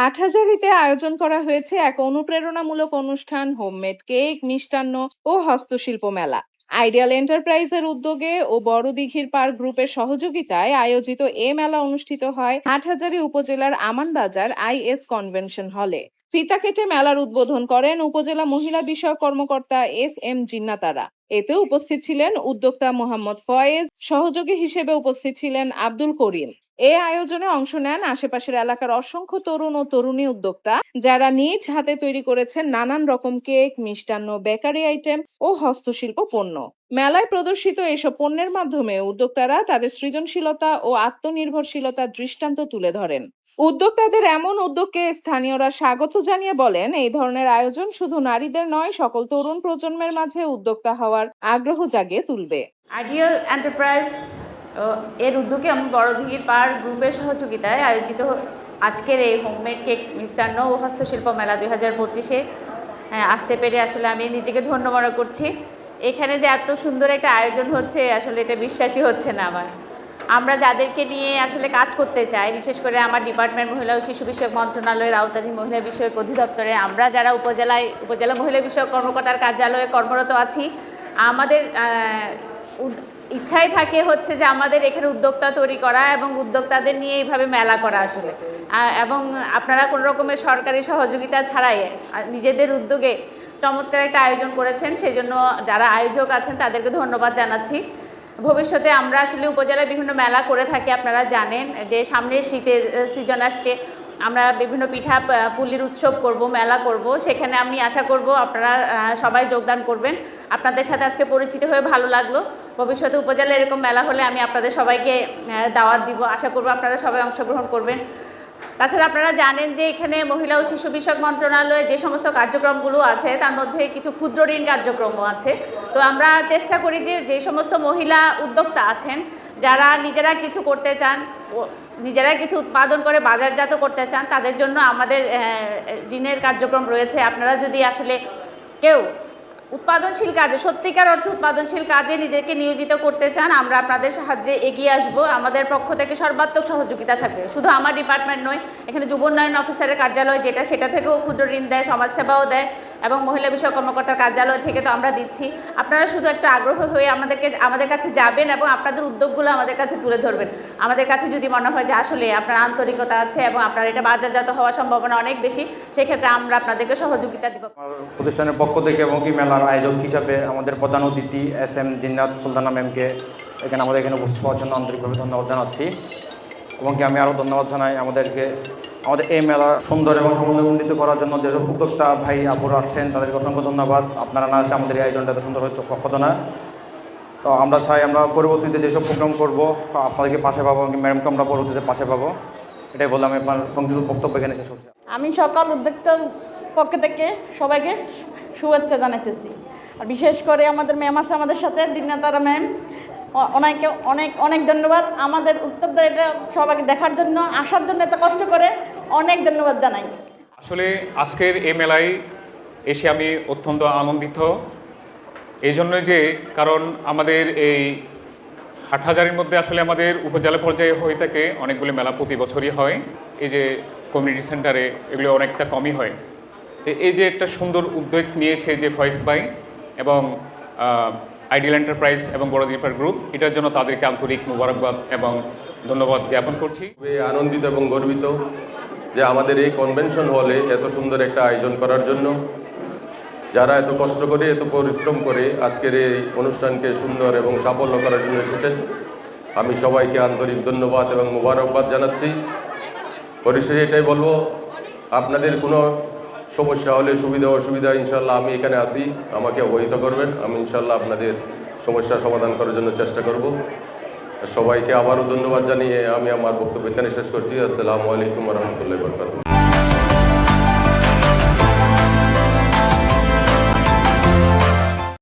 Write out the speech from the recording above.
হাটহাজারীতে আয়োজন করা হয়েছে এক অনুপ্রেরণামূলক অনুষ্ঠান, হোমমেড কেক, মিষ্টান্ন ও হস্তশিল্প মেলা। আইডিয়াল এন্টারপ্রাইজের উদ্যোগে ও বড় দিঘির পার্ক গ্রুপের সহযোগিতায় আয়োজিত এ মেলা অনুষ্ঠিত হয় হাটহাজারী উপজেলার আমানবাজার আইএস কনভেনশন হলে। ফিতা কেটে মেলার উদ্বোধন করেন উপজেলা মহিলা বিষয়ক কর্মকর্তা এস এম জিন্নাতারা। এতে উপস্থিত ছিলেন উদ্যোক্তা মোহাম্মদ ফয়েজ, সহযোগী হিসেবে উপস্থিত ছিলেন আব্দুল করিম। এ আয়োজনে অংশ নেন আশেপাশের এলাকার অসংখ্য তরুণ ও তরুণী উদ্যোক্তা, যারা নিজ হাতে তৈরি করেছেন নানান রকম কেক, মিষ্টান্ন, বেকারি আইটেম ও হস্তশিল্প পণ্য। মেলায় প্রদর্শিত এসব পণ্যের মাধ্যমে উদ্যোক্তারা তাদের সৃজনশীলতা ও আত্মনির্ভরশীলতার দৃষ্টান্ত তুলে ধরেন। উদ্যোক্তাদের এমন উদ্যোগকে স্থানীয়রা স্বাগত জানিয়ে বলেন, এই ধরনের আয়োজন শুধু নারীদের নয়, সকল তরুণ প্রজন্মের মাঝে উদ্যোক্তা হওয়ার আগ্রহ জাগিয়ে তুলবে। আইডিয়াল এন্টারপ্রাইজ এর উদ্যোগে আমি বড়দিঘির পাড় গ্রুপের সহযোগিতায় আয়োজিত আজকের এই হোমমেড কেক মিষ্টান্ন ও হস্তশিল্প মেলা দুই হাজার পঁচিশে আসতে পেরে আসলে আমি নিজেকে ধন্য মনে করছি। এখানে যে এত সুন্দর একটা আয়োজন হচ্ছে, আসলে এটা বিশ্বাসই হচ্ছে না আমার। আমরা যাদেরকে নিয়ে আসলে কাজ করতে চাই, বিশেষ করে আমার ডিপার্টমেন্ট মহিলা ও শিশু বিষয়ক মন্ত্রণালয়ের আওতাধীন মহিলা বিষয়ক অধিদপ্তরে, আমরা যারা উপজেলায়, উপজেলা মহিলা বিষয়ক কর্মকর্তার কার্যালয়ে কর্মরত আছি, আমাদের ইচ্ছাই থাকে হচ্ছে যে আমাদের এখানে উদ্যোক্তা তৈরি করা এবং উদ্যোক্তাদের নিয়ে এইভাবে মেলা করা আসলে। এবং আপনারা কোনো রকমের সরকারি সহযোগিতা ছাড়াই নিজেদের উদ্যোগে চমৎকার একটা আয়োজন করেছেন সেই জন্য যারা আয়োজক আছেন তাদেরকে ধন্যবাদ জানাচ্ছি। ভবিষ্যতে আমরা আসলে উপজেলায় বিভিন্ন মেলা করে থাকি, আপনারা জানেন যে সামনে শীতের সিজন আসছে। আমরা বিভিন্ন পিঠা পুলির উৎসব করব, মেলা করব। সেখানে আমি আশা করব আপনারা সবাই যোগদান করবেন। আপনাদের সাথে আজকে পরিচিত হয়ে ভালো লাগল। ভবিষ্যতে উপজেলা এরকম মেলা হলে আমি আপনাদের সবাইকে দাওয়াত দিব। আশা করব আপনারা সবাই অংশগ্রহণ করবেন। তাছাড়া আপনারা জানেন যে এখানে মহিলা ও শিশু বিষয়ক মন্ত্রণালয়ে যে সমস্ত কার্যক্রমগুলো আছে, তার মধ্যে কিছু ক্ষুদ্র ঋণ কার্যক্রমও আছে। তো আমরা চেষ্টা করি যে যে সমস্ত মহিলা উদ্যোক্তা আছেন যারা নিজেরা কিছু করতে চান নিজেরাই কিছু উৎপাদন করে বাজারজাত করতে চান, তাদের জন্য আমাদের ঋণের কার্যক্রম রয়েছে। আপনারা যদি আসলে কেউ উৎপাদনশীল কাজে, সত্যিকার অর্থে উৎপাদনশীল কাজে নিজেকে নিয়োজিত করতে চান, আমরা আপনাদের সাহায্যে এগিয়ে আসব। আমাদের পক্ষ থেকে সর্বাত্মক সহযোগিতা থাকবে। শুধু আমার ডিপার্টমেন্ট নয়, এখানে যুব উন্নয়ন অফিসারের কার্যালয় যেটা, সেটা থেকেও ক্ষুদ্র ঋণ দেয়, সমাজসেবাও দেয়। এবং মহিলা বিষয়ক কর্মকর্তার কার্যালয় থেকে তো আমরা দিচ্ছি। আপনারা শুধু একটা আগ্রহ হয়ে আমাদেরকে, আমাদের কাছে যাবেন এবং আপনাদের উদ্যোগগুলো আমাদের কাছে তুলে ধরবেন। আমাদের কাছে যদি মনে হয় যে আসলে আপনার আন্তরিকতা আছে এবং আপনার এটা বাজারজাত হওয়ার সম্ভাবনা অনেক বেশি, সেক্ষেত্রে আমরা আপনাদেরকে সহযোগিতা দিব। প্রতিষ্ঠানের পক্ষ থেকে এবং কি মেলার আয়োজক হিসাবে আমাদের প্রধান অতিথি এস এম জিন্নাত সুলতানা ম্যামকে এখানে আমাদের এখানে উপস্থিত হওয়ার জন্য আন্তরিকভাবে ধন্যবাদ জানাচ্ছি। এবং কি আমি আরও ধন্যবাদ জানাই আমাদেরকে আমাদের এই মেলা সুন্দর এবং সমন্বয়মণ্ডিত করার জন্য যেসব উদ্যোক্তা ভাই আপুরা আসছেন, তাদেরকে অসংখ্য ধন্যবাদ। আপনারা না আসলে আমাদের এই আয়োজনটা এত সুন্দর হয়তো হতো না। তো আমরা চাই আমরা পরবর্তীতে যেসব প্রোগ্রাম করব, আপনাদেরকে পাশে পাবো ম্যাডামকে আমরা পরবর্তীতে পাশে পাবো। এটাই বলে আমি আপনার সংক্ষিপ্ত বক্তব্য এখানে শেষ করছি। আমি সকাল উদ্যোক্তার পক্ষ থেকে সবাইকে শুভেচ্ছা জানাইতেছি। আর বিশেষ করে আমাদের ম্যাম আছে আমাদের সাথে, দিনাতারা ম্যাম ওনাকে অনেক অনেক ধন্যবাদ। আমাদের উত্তরদের এটা সবাইকে দেখার জন্য, আসার জন্য এত কষ্ট করে অনেক ধন্যবাদ জানাই। আসলে আজকের এই মেলায় এসে আমি অত্যন্ত আনন্দিত। এই জন্য যে, কারণ আমাদের এই হাটহাজারির মধ্যে আসলে আমাদের উপজেলা পর্যায়ে হয়ে থাকে অনেকগুলি মেলা প্রতি বছরই হয়। এই যে কমিউনিটি সেন্টারে এগুলো অনেকটা কমই হয়। তো এই যে একটা সুন্দর উদ্যোগ নিয়েছে যে ফয়েস বাই এবং আইডিয়াল এন্টারপ্রাইজ এবং বড় দিপার গ্রুপ এটার জন্য তাদেরকে আন্তরিক মুবারকবাদ এবং ধন্যবাদ জ্ঞাপন করছি। খুবই আনন্দিত এবং গর্বিত যে আমাদের এই কনভেনশন হলে এত সুন্দর একটা আয়োজন করার জন্য যারা এত কষ্ট করে, এত পরিশ্রম করে আজকের এই অনুষ্ঠানকে সুন্দর এবং সাফল্য করার জন্য এসেছেন, আমি সবাইকে আন্তরিক ধন্যবাদ এবং মোবারকবাদ জানাচ্ছি। পরিশেষে এটাই বলব, আপনাদের কোনো সমস্যা হলে সুবিধা অসুবিধা ইনশাল্লাহ আমি এখানে আসি আমাকে অবহিত করবেন। আমি ইনশাল্লাহ আপনাদের সমস্যা সমাধান করার জন্য চেষ্টা করব। সবাইকে আবারও ধন্যবাদ জানিয়ে আমি আমার বক্তব্য এখানে শেষ করছি। আসসালামু আলাইকুম রহমতুল্লাহ বরকাত